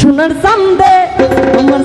সোনার চান্দে আমার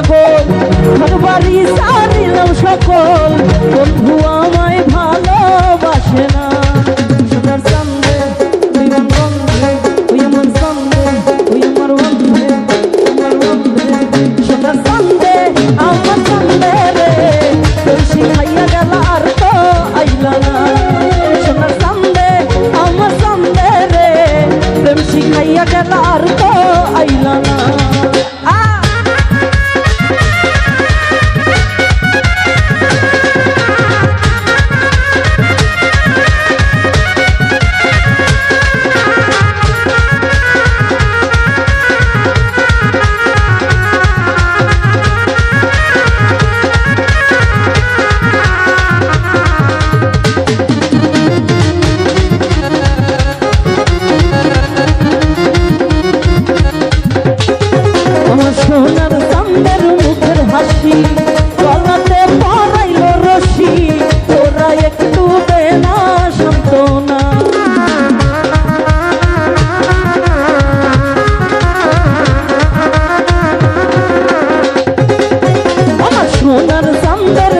পাগল ঘর বাড়ি সারিলাম সকল বন্ধু ভালোবাসি